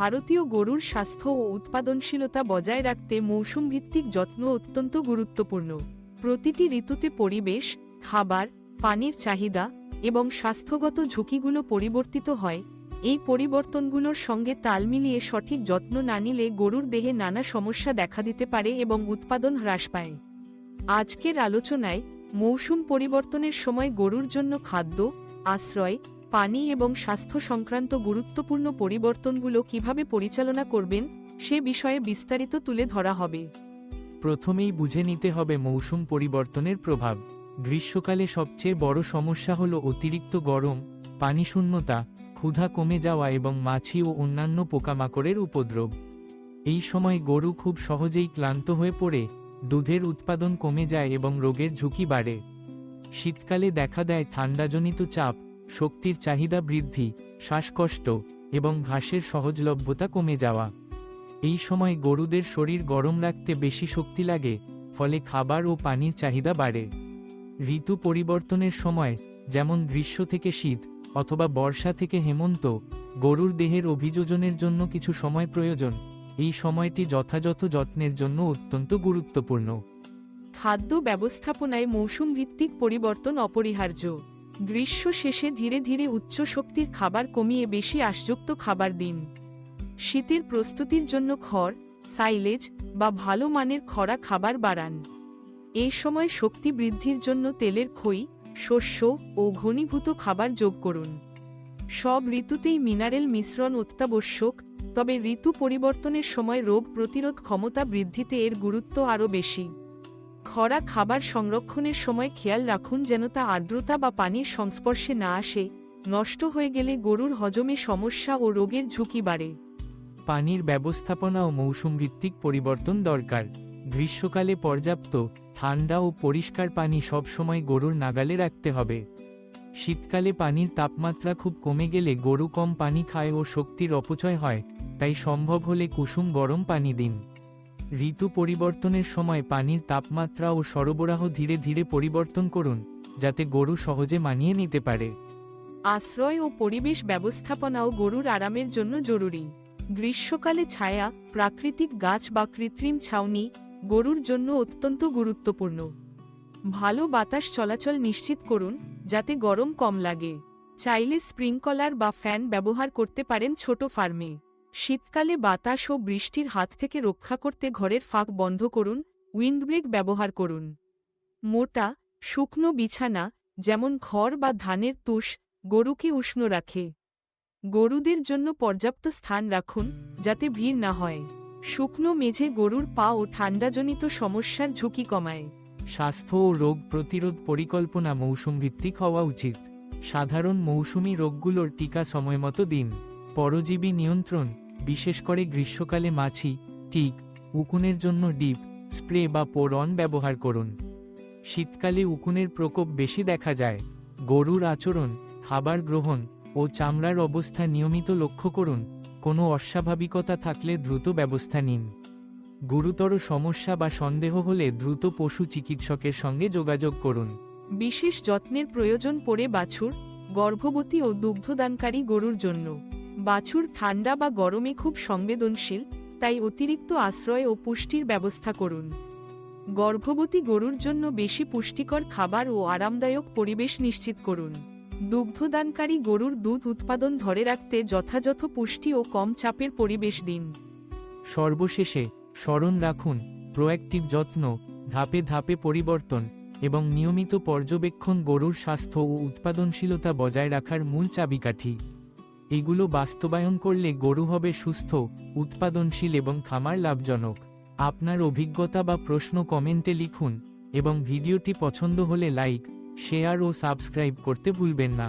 ভারতীয় গরুর স্বাস্থ্য ও উৎপাদনশীলতা বজায় রাখতে মৌসুম ভিত্তিক যত্ন অত্যন্ত গুরুত্বপূর্ণ। প্রতিটি ঋতুতে পরিবেশ, খাবার, পানির চাহিদা এবং স্বাস্থ্যগত ঝুঁকিগুলো পরিবর্তিত হয়। এই পরিবর্তনগুলোর সঙ্গে তাল মিলিয়ে সঠিক যত্ন না নিলে গরুর দেহে নানা সমস্যা দেখা দিতে পারে এবং উৎপাদন হ্রাস পায়। আজকের আলোচনায় মৌসুম পরিবর্তনের সময় গরুর জন্য খাদ্য, আশ্রয় পানি এবং স্বাস্থ্য সংক্রান্ত গুরুত্বপূর্ণ পরিবর্তনগুলো কীভাবে পরিচালনা করবেন, সে বিষয়ে বিস্তারিত তুলে ধরা হবে। প্রথমেই বুঝে নিতে হবে মৌসুম পরিবর্তনের প্রভাব। গ্রীষ্মকালে সবচেয়ে বড় সমস্যা হল অতিরিক্ত গরম পানিশূন্যতা ক্ষুধা কমে যাওয়া এবং মাছি ও অন্যান্য পোকামাকড়ের উপদ্রব। এই সময় গরু খুব সহজেই ক্লান্ত হয়ে পড়ে, দুধের উৎপাদন কমে যায় এবং রোগের ঝুঁকি বাড়ে। শীতকালে দেখা দেয় ঠান্ডাজনিত চাপ শক্তির চাহিদা বৃদ্ধি, শ্বাসকষ্ট এবং ঘাসের সহজলভ্যতা কমে যাওয়া। এই সময় গরুদের শরীর গরম রাখতে বেশি শক্তি লাগে, ফলে খাবার ও পানির চাহিদা বাড়ে। ঋতু পরিবর্তনের সময়, যেমন গ্রীষ্ম থেকে শীত অথবা বর্ষা থেকে হেমন্ত, গরুর দেহের অভিযোজনের জন্য কিছু সময় প্রয়োজন। এই সময়টি যথাযথ যত্নের জন্য অত্যন্ত গুরুত্বপূর্ণ। খাদ্য ব্যবস্থাপনায় মৌসুম ভিত্তিক পরিবর্তন অপরিহার্য। গ্রীষ্ম শেষে ধীরে ধীরে উচ্চ শক্তির খাবার কমিয়ে বেশি আশযুক্ত খাবার দিন। শীতের প্রস্তুতির জন্য খড়, সাইলেজ বা ভালো মানের খরা খাবার বাড়ান। এই সময় শক্তি বৃদ্ধির জন্য তেলের খই, শস্য ও ঘনীভূত খাবার যোগ করুন। সব ঋতুতেই মিনারেল মিশ্রণ অত্যাবশ্যক, তবে ঋতু পরিবর্তনের সময় রোগ প্রতিরোধ ক্ষমতা বৃদ্ধিতে এর গুরুত্ব আরও বেশি। খরা খাবার সংরক্ষণের সময় খেয়াল রাখুন যেন তা আর্দ্রতা বা পানির সংস্পর্শে না আসে, নষ্ট হয়ে গেলে গরুর হজমে সমস্যা ও রোগের ঝুঁকি বাড়ে। পানির ব্যবস্থাপনা ও মৌসুম ভিত্তিক পরিবর্তন দরকার। গ্রীষ্মকালে পর্যাপ্ত ঠান্ডা ও পরিষ্কার পানি সবসময় গরুর নাগালে রাখতে হবে। শীতকালে পানির তাপমাত্রা খুব কমে গেলে গরু কম পানি খায় ও শক্তির অপচয় হয়, তাই সম্ভব হলে কুসুম গরম পানি দিন। ঋতু পরিবর্তনের সময় পানির তাপমাত্রা ও সরবরাহ ধীরে ধীরে পরিবর্তন করুন, যাতে গরু সহজে মানিয়ে নিতে পারে। আশ্রয় ও পরিবেশ ব্যবস্থাপনাও গরুর আরামের জন্য জরুরি। গ্রীষ্মকালে ছায়া, প্রাকৃতিক গাছ বা কৃত্রিম ছাউনি গরুর জন্য অত্যন্ত গুরুত্বপূর্ণ। ভালো বাতাস চলাচল নিশ্চিত করুন, যাতে গরম কম লাগে। চাইলে স্প্রিংকলার বা ফ্যান ব্যবহার করতে পারেন ছোট ফার্মে। শীতকালে বাতাস ও বৃষ্টির হাত থেকে রক্ষা করতে ঘরের ফাঁক বন্ধ করুন উইন্ডব্রেক ব্যবহার করুন। মোটা, শুকনো বিছানা, যেমন খড় বা ধানের তুষ, গরুকে উষ্ণ রাখে। গরুদের জন্য পর্যাপ্ত স্থান রাখুন, যাতে ভিড় না হয়। শুকনো মেঝে গরুর পা ও ঠান্ডাজনিত সমস্যার ঝুঁকি কমায়। স্বাস্থ্য ও রোগ প্রতিরোধ পরিকল্পনা মৌসুম ভিত্তিক হওয়া উচিত। সাধারণ মৌসুমি রোগগুলোর টিকা সময়মতো দিন। পরজীবী নিয়ন্ত্রণ। বিশেষ করে গ্রীষ্মকালে মাছি, টিক, উকুনের জন্য ডিপ, স্প্রে বা পোরন ব্যবহার করুন। শীতকালে উকুনের প্রকোপ বেশি দেখা যায়। গরুর আচরণ, খাবার গ্রহণ ও চামড়ার অবস্থা নিয়মিত লক্ষ্য করুন। কোনো অস্বাভাবিকতা থাকলে দ্রুত ব্যবস্থা নিন। গুরুতর সমস্যা বা সন্দেহ হলে দ্রুত পশু চিকিৎসকের সঙ্গে যোগাযোগ করুন। বিশেষ যত্নের প্রয়োজন পড়ে বাছুর, গর্ভবতী ও দুগ্ধদানকারী গরুর জন্য। বাছুর ঠান্ডা বা গরমে খুব সংবেদনশীল, তাই অতিরিক্ত আশ্রয় ও পুষ্টির ব্যবস্থা করুন। গর্ভবতী গরুর জন্য বেশি পুষ্টিকর খাবার ও আরামদায়ক পরিবেশ নিশ্চিত করুন। দুগ্ধদানকারী গরুর দুধ উৎপাদন ধরে রাখতে যথাযথ পুষ্টি ও কম চাপের পরিবেশ দিন। সর্বশেষে, স্মরণ রাখুন, প্রোঅ্যাক্টিভ যত্ন, ধাপে ধাপে পরিবর্তন এবং নিয়মিত পর্যবেক্ষণ গরুর স্বাস্থ্য ও উৎপাদনশীলতা বজায় রাখার মূল চাবিকাঠি। এগুলো বাস্তবায়ন করলে গরু হবে সুস্থ, উৎপাদনশীল এবং খামার লাভজনক। আপনার অভিজ্ঞতা বা প্রশ্ন কমেন্টে লিখুন এবং ভিডিওটি পছন্দ হলে লাইক, শেয়ার ও সাবস্ক্রাইব করতে ভুলবেন না।